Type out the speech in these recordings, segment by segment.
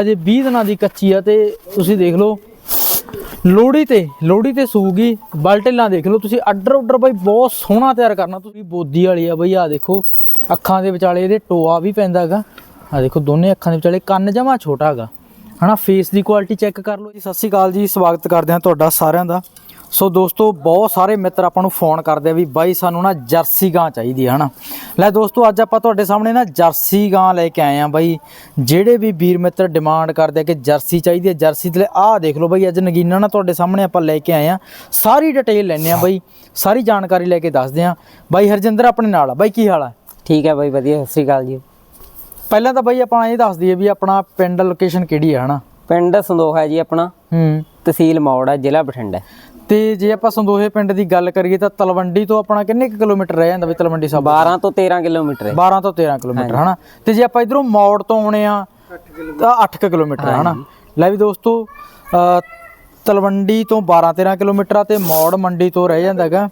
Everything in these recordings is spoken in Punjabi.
ਹਜੇ 20 ਦਿਨਾਂ ਦੀ ਕੱਚੀ ਆ ਤੇ ਤੁਸੀਂ ਦੇਖ ਲਓ ਲੋੜੀ ਤੇ ਲੋੜੀ ਤੇ ਸੂਗੀ, ਬਲਟੇਲਾਂ ਦੇਖ ਲਓ, ਤੁਸੀਂ ਆਰਡਰ ਉੱਡਰ ਬਾਈ ਬਹੁਤ ਸੋਹਣਾ ਤਿਆਰ ਕਰਨਾ, ਤੁਸੀਂ ਬੋਦੀ ਵਾਲੀ ਆ ਬਈ ਆ ਦੇਖੋ, ਅੱਖਾਂ ਦੇ ਵਿਚਾਲੇ ਇਹਦੇ ਟੋਆ ਵੀ ਪੈਂਦਾ ਹੈਗਾ ਆ ਦੇਖੋ ਦੋਨੇ ਅੱਖਾਂ ਦੇ ਵਿਚਾਲੇ, ਕੰਨ ਜਮਾ ਛੋਟਾ ਹੈਗਾ, ਹਨਾ ਫੇਸ ਦੀ ਕੁਆਲਿਟੀ ਚੈੱਕ ਕਰ ਲਓ ਜੀ, ਸਤਿ ਸ਼੍ਰੀ ਅਕਾਲ ਜੀ, ਸਵਾਗਤ ਕਰਦੇ ਹਾਂ ਤੁਹਾਡਾ ਸਾਰਿਆਂ ਦਾ। ਸੋ ਦੋਸਤੋ ਬਹੁਤ ਸਾਰੇ ਮਿੱਤਰ ਆਪਾਂ ਨੂੰ ਫੋਨ ਕਰਦੇ ਆ ਵੀ ਬਾਈ ਸਾਨੂੰ ਨਾ ਜਰਸੀ ਗਾਂ ਚਾਹੀਦੀ ਹੈ ਹਨਾ? ਲੈ ਦੋਸਤੋ ਅੱਜ ਆਪਾਂ ਤੁਹਾਡੇ ਸਾਹਮਣੇ ਨਾ ਜਰਸੀ ਗਾਂ ਲੈ ਕੇ ਆਏ ਆ ਬਾਈ। ਜਿਹੜੇ ਵੀ ਵੀਰ ਮਿੱਤਰ ਡਿਮਾਂਡ ਕਰਦੇ ਆ ਕਿ ਜਰਸੀ ਚਾਹੀਦੀ ਹੈ ਜਰਸੀ ਤੇ ਆਹ ਦੇਖ ਲਓ ਬਾਈ ਅੱਜ ਨਗੀਨਾ ਨਾ ਤੁਹਾਡੇ ਸਾਹਮਣੇ ਆਪਾਂ ਲੈ ਕੇ ਆਏ ਆ। ਸਾਰੀ ਡਿਟੇਲ ਲੈਣੇ ਆ ਬਾਈ। ਸਾਰੀ ਜਾਣਕਾਰੀ ਲੈ ਕੇ ਦੱਸਦੇ ਆ। ਬਾਈ ਹਰਜਿੰਦਰ ਆਪਣੇ ਨਾਲ ਆ। ਬਾਈ ਕੀ ਹਾਲ ਆ? ਠੀਕ ਹੈ ਬਾਈ ਵਧੀਆ ਸਤਿ ਸ੍ਰੀ ਅਕਾਲ ਜੀ। ਪਹਿਲਾਂ ਤਾਂ ਬਾਈ ਆਪਾਂ ਇਹ ਦੱਸ ਦਈਏ ਵੀ ਆਪਣਾ ਪਿੰਡ ਲੋਕੇਸ਼ਨ ਕਿਹੜੀ ਹੈ ਹਨਾ? ਪਿੰਡ ਸੰਦੋਹਾ ਹੈ ਜੀ ਆਪਣਾ। ਹੂੰ। ਤਹਿਸੀਲ ਮੌੜ ਹੈ ਜ਼ਿਲ੍ਹਾ ਬਠਿੰਡਾ। ਤੇ ਜੇ ਆਪਾਂ ਸੰਦੋਹੇ ਪਿੰਡ ਦੀ ਗੱਲ ਕਰੀਏ ਤਾਂ ਤਲਵੰਡੀ ਤੋਂ ਆਪਣਾ ਕਿੰਨੇ ਕਿਲੋਮੀਟਰ ਰਹਿ ਜਾਂਦਾ ਵੀ ਤਲਵੰਡੀ ਸਾਹਿਬ 12 ਤੋਂ 13 ਕਿਲੋਮੀਟਰ ਹੈ। 12 ਤੋਂ 13 ਕਿਲੋਮੀਟਰ ਹਨਾ? ਤੇ ਜੇ ਆਪਾਂ ਇਧਰੋਂ ਮੌੜ ਤੋਂ ਆਉਣੇ ਆ ਤਾਂ 8 ਕਿਲੋਮੀਟਰ ਹਨਾ? ਲੈ ਵੀ ਦੋਸਤੋ ਤਲਵੰਡੀ ਤੋਂ 12 13 ਕਿਲੋਮੀਟਰ ਆ ਤੇ ਮੌੜ ਮੰਡੀ ਤੋਂ ਰਹਿ ਜਾਂਦਾ ਹੈਗਾ।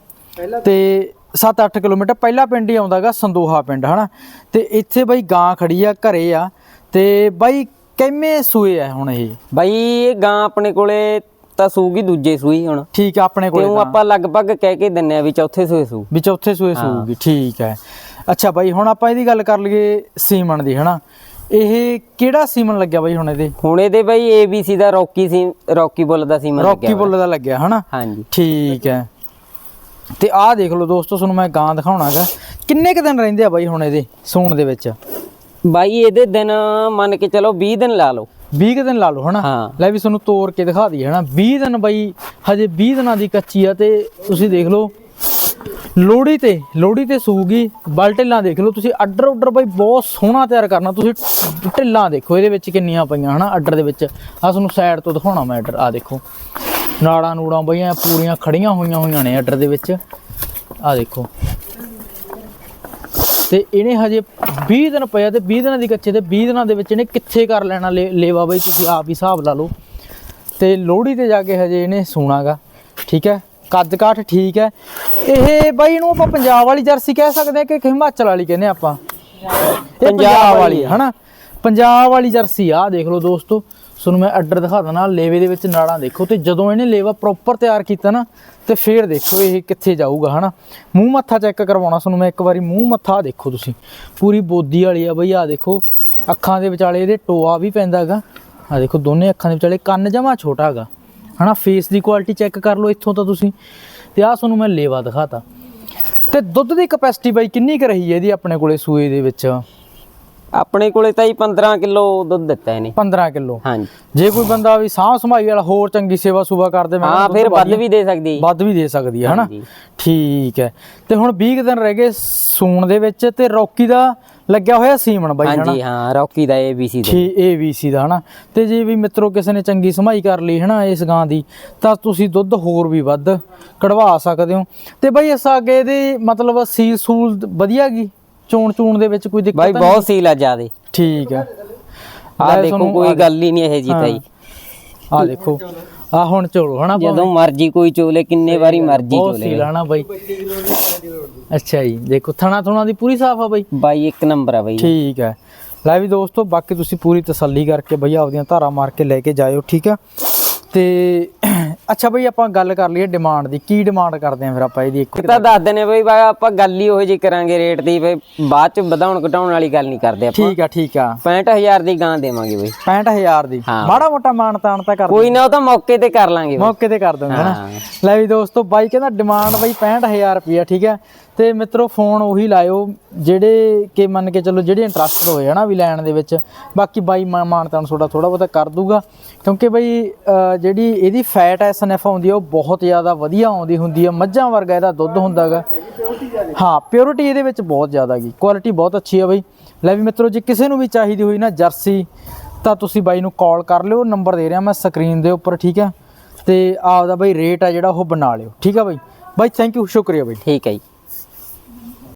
ਤੇ 7-8 ਕਿਲੋਮੀਟਰ ਪਹਿਲਾ ਪਿੰਡ ਹੀ ਆਉਂਦਾਗਾ ਸੰਦੋਹਾ ਪਿੰਡ ਹਨਾ? ਤੇ ਇੱਥੇ ਬਾਈ ਗਾਂ ਖੜੀ ਆ ਘਰੇ ਆ ਤੇ ਬਾਈ ਕਿੰਨੇ ਸੂਏ ਆ ਹੁਣ ਇਹ? ਬਾਈ ਇਹ ਗਾਂ ਆਪਣੇ ਕੋਲੇ ਤਾਂ ਸੂਗੀ ਦੂਜੇ ਸੂਈ ਹੁਣ। ਠੀਕ ਆ ਆਪਣੇ ਤੇ ਕੋਲੇ ਉਹ ਆਪਾਂ ਲਗਭਗ ਕਹਿ ਕੇ ਦਿੰਨੇ ਆ ਵੀ ਚੌਥੇ ਸੂਏ ਸੂ। ਵੀ ਚੌਥੇ ਸੂਏ ਸੂਗੀ ਠੀਕ ਹੈ। ਅੱਛਾ ਬਾਈ ਹੁਣ ਆਪਾਂ ਇਹਦੀ ਗੱਲ ਕਰ ਲਈਏ ਸੀਮਨ ਦੀ ਹਨਾ? ਇਹ ਕਿਹੜਾ ਸੀਮਨ ਲੱਗਿਆ ਬਾਈ ਹੁਣ ਇਹਦੇ? ਹੁਣ ਇਹਦੇ ਬਾਈ ABC ਦਾ ਰੌਕੀ ਸੀ ਰੌਕੀ ਬੁੱਲ ਦਾ ਸੀਮਨ ਰੌਕੀ ਬੁੱਲ ਦਾ ਲੱਗਿਆ ਹਨਾ? ਹਾਂਜੀ। ਠੀਕ ਹੈ। ਤੇ ਆਹ ਦੇਖ ਲਓ ਦੋਸਤੋ ਤੁਹਾਨੂੰ ਮੈਂ ਗਾਂ ਦਿਖਾਉਣਾਗਾ। ਕਿੰਨੇ ਕ ਦਿਨ ਰਹਿੰਦੇ ਆ ਬਾਈ ਹੁਣ ਇਹਦੇ ਸੂਣ ਦੇ ਵਿੱਚ? ਬਾਈ ਇਹਦੇ ਦਿਨ ਮੰਨ ਕੇ ਚਲੋ 20 ਦਿਨ ਲਾ ਲਓ। 20 ਕੁ ਦਿਨ ਲਾ ਲਓ ਹਨਾ? ਲੈ ਵੀ ਤੁਹਾਨੂੰ ਤੋੜ ਕੇ ਦਿਖਾ ਦਈਏ ਹਨਾ? 20 ਦਿਨ ਬਾਈ ਹਜੇ 20 ਦਿਨਾਂ ਦੀ ਕੱਚੀ ਆ ਤੇ ਤੁਸੀਂ ਦੇਖ ਲਓ ਲੋੜੀ ਤੇ ਲੋੜੀ ਤੇ ਸੂਗੀ ਬਲਟੇਲਾਂ ਦੇਖ ਲਓ ਤੁਸੀਂ ਆਰਡਰ ਆਰਡਰ ਬਾਈ ਬਹੁਤ ਸੋਹਣਾ ਤਿਆਰ ਕਰਨਾ ਤੁਸੀਂ ਢਿੱਲਾਂ ਦੇਖੋ ਇਹਦੇ ਵਿੱਚ ਕਿੰਨੀਆਂ ਪਈਆਂ ਹਨਾ ਆਰਡਰ ਦੇ ਵਿੱਚ। ਆ ਤੁਹਾਨੂੰ ਸਾਈਡ ਤੋਂ ਦਿਖਾਉਣਾ ਮੈਂ ਆਰਡਰ ਆ ਦੇਖੋ। ਨਾੜਾਂ ਨੂੜਾਂ ਬਈਆਂ ਪੂਰੀਆਂ ਖੜੀਆਂ ਹੋਈਆਂ ਹੋਈਆਂ ਨੇ ਆਰਡਰ ਦੇ ਵਿੱਚ। ਆ ਦੇਖੋ। ਤੇ ਇਹਨੇ ਹਜੇ 20 ਦਿਨ ਪਿਆ ਤੇ 20 ਦਿਨਾਂ ਦੀ ਕੱਚੇ ਤੇ 20 ਦਿਨਾਂ ਦੇ ਵਿੱਚ ਇਹਨੇ ਕਿੱਥੇ ਕਰ ਲੈਣਾ ਲੇਵਾ ਬਈ ਤੁਸੀਂ ਆਪ ਹੀ ਹਿਸਾਬ ਲਾ ਲਓ। ਤੇ ਲੋਹੜੀ ਤੇ ਜਾ ਕੇ ਹਜੇ ਇਹਨੇ ਸੂਣਾਗਾ ਠੀਕ ਹੈ? ਕੱਦ ਕਾਠ ਠੀਕ ਹੈ। ਇਹ ਬਾਈ ਇਹਨੂੰ ਆਪਾਂ ਪੰਜਾਬ ਵਾਲੀ ਜਰਸੀ ਕਹਿ ਸਕਦੇ ਆ ਕਿ ਹਿਮਾਚਲ ਵਾਲੀ ਕਹਿੰਦੇ ਆਪਾਂ। ਪੰਜਾਬ ਵਾਲੀ ਹੈ, ਹਨਾ? ਪੰਜਾਬ ਵਾਲੀ ਜਰਸੀ ਆ ਦੇਖ ਲਓ ਦੋਸਤੋ। ਤੁਹਾਨੂੰ ਮੈਂ ਆਰਡਰ ਦਿਖਾ ਦਣਾ ਲੇਵੇ ਦੇ ਵਿੱਚ ਨਾੜਾਂ ਦੇਖੋ ਤੇ ਜਦੋਂ ਇਹਨੇ ਲੇਵਾ ਪ੍ਰੋਪਰ ਤਿਆਰ ਕੀਤਾ ਨਾ, ਤੇ ਫੇਰ ਦੇਖੋ ਇਹ ਕਿੱਥੇ ਜਾਊਗਾ, ਹਨਾ? ਮੂੰਹ ਮੱਥਾ ਚੈੱਕ ਕਰਵਾਉਣਾ ਤੁਹਾਨੂੰ ਮੈਂ ਇੱਕ ਵਾਰੀ, ਮੂੰਹ ਮੱਥਾ ਦੇਖੋ ਤੁਸੀਂ। ਪੂਰੀ ਬੋਦੀ ਵਾਲੀ ਆ ਬਈ ਆ ਦੇਖੋ, ਅੱਖਾਂ ਦੇ ਵਿਚਾਲੇ ਇਹਦੇ ਟੋਆ ਵੀ ਪੈਂਦਾ ਹੈਗਾ। ਆ ਦੇਖੋ, ਦੋਨੇ ਅੱਖਾਂ ਦੇ ਵਿਚਾਲੇ ਕੰਨ ਜਮਾ ਛੋਟਾ ਹੈਗਾ। ਹਨਾ ਫੇਸ ਦੀ ਕੁਆਲਿਟੀ ਚੈੱਕ ਕਰ ਲਓ ਇੱਥੋਂ ਤਾਂ ਤੁਸੀਂ। ਤੇ ਆ ਤੁਹਾਨੂੰ ਮੈਂ ਲੇਵਾ ਦਿਖਾਤਾ। ਤੇ ਦੁੱਧ ਦੀ ਕਪੈਸਿਟੀ ਬਾਈ ਕਿੰਨੀ ਕੁ ਰਹੀ ਹੈ ਇਹਦੀ ਆਪਣੇ ਕੋਲੇ ਸੂਏ ਦੇ ਵਿੱਚ? ਆਪਣੇ ਕੋਲੇ ਤਾਂ ਹੀ 15 ਕਿਲੋ ਦੁੱਧ ਦਿੱਤਾ ਇਹਨੇ। 15 ਕਿਲੋ। ਹਾਂਜੀ। ਜੇ ਕੋਈ ਬੰਦਾ ਵੀ ਸਾਂਭ ਸੰਭਾਈ ਵਾਲਾ ਹੋਰ ਚੰਗੀ ਸੇਵਾ ਸੁਭਾ ਕਰਦੇ ਮੈਂ ਹਾਂ ਫਿਰ ਵੱਧ ਵੀ ਦੇ ਸਕਦੀ। ਵੱਧ ਵੀ ਦੇ ਸਕਦੀ ਹੈ ਹਨਾ। ਠੀਕ ਹੈ। ਤੇ ਹੁਣ 20 ਕੁ ਦਿਨ ਰਹਿ ਗਏ ਸੂਣ ਦੇ ਵਿੱਚ ਤੇ ਰੌਕੀ ਦਾ ਲੱਗਿਆ ਹੋਇਆ ਸੀਮਨ ਬਾਈ ਹਨਾ? ਹਾਂਜੀ ਹਾਂ ਰੌਕੀ ਦਾ ABC ਦਾ। ਠੀਕ ABC ਦਾ ਹਨਾ? ਤੇ ਜੇ ਵੀ ਮਿੱਤਰੋ ਕਿਸੇ ਨੇ ਚੰਗੀ ਸਮਾਈ ਕਰ ਲਈ ਹਨਾ ਇਸ ਗਾਂ ਦੀ ਤਾਂ ਤੁਸੀਂ ਦੁੱਧ ਹੋਰ ਵੀ ਵੱਧ ਕਢਵਾ ਸਕਦੇ ਹੋ। ਤੇ ਬਾਈ ਇਸ ਅੱਗੇ ਇਹਦੀ ਮਤਲਬ ਸੀਲ ਸੂਲ ਵਧੀਆ ਗਈ? ਚੋਣ ਚੂਣ ਦੇ ਵਿੱਚ ਕੋਈ ਦਿੱਕਤ ਬਾਈ ਤਾਂ ਬਹੁਤ ਸੀਲ ਆ ਜਿਆਦੇ। ਠੀਕ ਆ। ਲੈ ਦੇਖੋ ਕੋਈ ਗੱਲ ਹੀ ਨਹੀਂ ਇਹ ਜੀ ਤਾਈ। ਆ ਦੇਖੋ ਆ ਹੁਣ ਚੋਲੋ ਹਨਾ। ਜਦੋਂ ਮਰਜ਼ੀ ਕੋਈ ਚੋਲੇ ਕਿੰਨੇ ਵਾਰੀ ਮਰਜ਼ੀ ਬਹੁਤ ਚੋਲੇ ਸੀ ਲਾਣਾ ਬਾਈ। ਅੱਛਾ ਜੀ ਦੇਖੋ ਥਣਾ ਥੁਣਾ ਦੀ ਪੂਰੀ ਸਾਫ਼ ਆ ਬਾਈ। ਬਾਈ ਇੱਕ ਨੰਬਰ ਆ ਬਾਈ। ਠੀਕ ਹੈ ਲੈ ਵੀ ਦੋਸਤੋ ਬਾਕੀ ਤੁਸੀਂ ਪੂਰੀ ਤਸੱਲੀ ਕਰਕੇ ਬਈ ਆਪਦੀਆਂ ਧਾਰਾ ਮਾਰ ਕੇ ਲੈ ਕੇ ਜਾਇਓ ਠੀਕ ਆ? ਤੇ ਅੱਛਾ ਬਈ ਆਪਾਂ ਗੱਲ ਕਰ ਲਈਏ ਡਿਮਾਂਡ ਦੀ ਕੀ ਡਿਮਾਂਡ ਕਰਦੇ ਆਂ ਫਿਰ ਆਪਾਂ ਇਹਦੀ ਇੱਕ ਤਾਂ ਦੱਸ ਦਨੇ ਬਈ ਬਾ ਆਪਾਂ ਗੱਲ ਹੀ ਉਹੋ ਜੀ ਕਰਾਂਗੇ ਰੇਟ ਦੀ ਬਈ ਬਾਅਦ ਚ ਵਧਾਉਣ ਘਟਾਉਣ ਵਾਲੀ ਗੱਲ ਨਹੀਂ ਕਰਦੇ ਆਪਾਂ। ਠੀਕ ਆ ਠੀਕ ਆ। 65000 ਦੀ ਗਾਂ ਦੇਵਾਂਗੇ ਬਈ। 65000 ਦੀ। ਮਾੜਾ ਮੋਟਾ ਮਾਨ ਤਾਨ ਤਾਂ ਕਰ ਕੋਈ ਨਾ ਉਹ ਤਾਂ ਮੌਕੇ ਤੇ ਕਰ ਲਾਂਗੇ। ਮੌਕੇ ਤੇ ਕਰ ਦੋਗੇ ਹਨਾ ਹਾਂ। ਲੈ ਵੀ ਦੋਸਤੋ ਬਾਈ ਕਹਿੰਦਾ ਡਿਮਾਂਡ ਬਾਈ 65000 ਰੁਪਿਆ ਠੀਕ ਹੈ। ਤੇ ਮਿੱਤਰੋ ਫੋਨ ਉਹੀ ਲਾਇਓ, ਜਿਹੜੇ ਕਿ ਮੰਨ ਕੇ ਚੱਲੋ ਜਿਹੜੇ ਇੰਟਰਸਟਡ ਹੋਏ ਹਨਾ ਵੀ ਲੈਣ ਦੇ ਵਿੱਚ। ਬਾਕੀ ਬਾਈ ਮਾ- ਮਾਨਤਾਨ ਤੁਹਾਡਾ ਥੋੜਾ ਬਹੁਤਾ ਕਰ ਦੂਗਾ। ਕਿਉਂਕਿ ਬਈ ਜਿਹੜੀ ਇਹਦੀ ਫੈਟ ਐਸਐਨਐਫ ਆਉਂਦੀ ਆ, ਉਹ ਬਹੁਤ ਜ਼ਿਆਦਾ ਵਧੀਆ ਆਉਂਦੀ ਹੁੰਦੀ ਆ। ਮੱਝਾਂ ਵਰਗਾ ਇਹਦਾ ਦੁੱਧ ਹੁੰਦਾਗਾ। ਹਾਂ ਪਿਓਰਿਟੀ ਇਹਦੇ ਵਿੱਚ ਬਹੁਤ ਜ਼ਿਆਦਾ ਗਈ ਕੁਆਲਿਟੀ ਬਹੁਤ ਅੱਛੀ ਆ ਬਈ। ਲੈ ਵੀ ਮਿੱਤਰੋ, ਜੇ ਕਿਸੇ ਨੂੰ ਵੀ ਚਾਹੀਦੀ ਹੋਈ ਨਾ ਜਰਸੀ, ਤਾਂ ਤੁਸੀਂ ਬਾਈ ਨੂੰ ਕਾਲ ਕਰ ਲਿਓ। ਨੰਬਰ ਦੇ ਰਿਹਾ ਮੈਂ ਸਕਰੀਨ ਦੇ ਉੱਪਰ, ਠੀਕ ਹੈ ਤੇ ਆਪਦਾ ਬਾਈ ਰੇਟ ਆ ਜਿਹੜਾ, ਉਹ ਬਣਾ ਲਿਓ। ਠੀਕ ਆ ਬਾਈ? ਬਾਈ ਥੈਂਕ ਯੂ ਸ਼ੁਕਰੀਆ ਬਾਈ। ਠੀਕ ਹੈ ਜੀ।